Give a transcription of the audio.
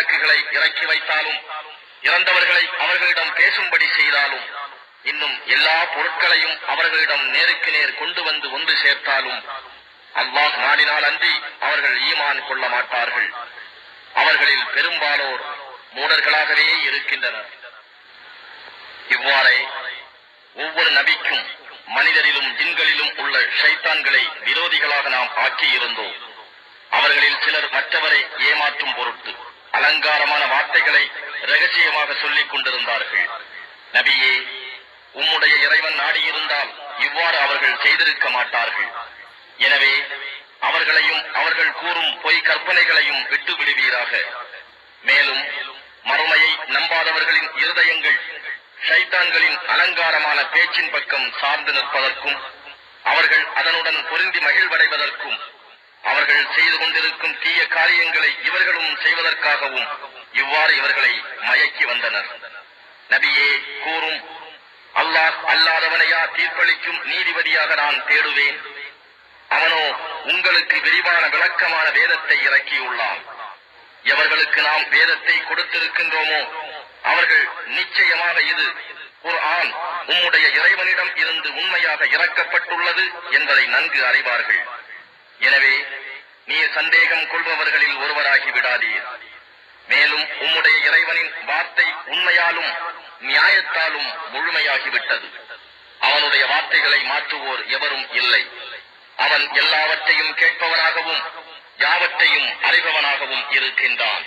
மலக்குகளை இறக்கி வைத்தாலும் இறந்தவர்களை அவர்களிடம் பேசும்படி செய்தாலும் இன்னும் எல்லா பொருட்களையும் அவர்களிடம் நேருக்கு நேர் கொண்டு வந்து ஒன்று சேர்த்தாலும் அல்லாஹ் நாடினால் அன்றி அவர்கள் ஈமான் கொள்ள மாட்டார்கள். அவர்களில் பெரும்பாலோர் மூடர்களாகவே இருக்கின்றனர். இவ்வாறே ஒவ்வொரு நபிக்கும் மனிதரிலும் ஜின்களிலும் உள்ள ஷைத்தான்களை விரோதிகளாக நாம் ஆக்கியிருந்தோம். அவர்களில் சிலர் மற்றவரை அலங்காரமான வார்த்தைகளை ரகசியமாக சொல்லிக் கொண்டிருந்தார்கள். நபியே உம்முடைய இறைவன் நாடியிருந்தால் இவ்வாறு அவர்கள் செய்திருக்க மாட்டார்கள். எனவே அவர்களையும் அவர்கள் கூறும் பொய் கற்பனைகளையும் விட்டு விடுவீராக மேலும் மறுமையை நம்பாதவர்களின் இருதயங்கள் ஷைத்தான்களின் அலங்காரமான பேச்சின் பக்கம் சார்ந்து நிற்பதற்கும் அவர்கள் அதனுடன் பொருந்தி மகிழ்வடைவதற்கும் அவர்கள் செய்து கொண்டிருக்கும் தீய காரியங்களை இவர்களும் செய்வதற்காகவும் இவ்வாறு இவர்களை மயக்கி வந்தனர். நபியே கூறும் அல்லாஹ் அல்லாதவனையா தீர்ப்பளிக்கும் நீதிபதியாக நான் தேடுவேன். அவனோ உங்களுக்கு விரிவான விளக்கமான வேதத்தை இறக்கியுள்ளான். எவர்களுக்கு நாம் வேதத்தை கொடுத்திருக்கின்றோமோ அவர்கள் நிச்சயமாக இது ஒரு ஆண் உம்முடைய இறைவனிடம் இருந்து உண்மையாக இறக்கப்பட்டுள்ளது என்பதை நன்கு அறிவார்கள். சந்தேகம் கொள்பவர்களில் ஒருவராகி விடாதீர். மேலும் உம்முடைய இறைவனின் வார்த்தை உண்மையாலும் நியாயத்தாலும் முழுமையாகிவிட்டது. அவனுடைய வார்த்தைகளை மாற்றுவோர் எவரும் இல்லை. அவன் எல்லாவற்றையும் கேட்பவனாகவும் யாவற்றையும் அறிபவனாகவும் இருக்கின்றான்.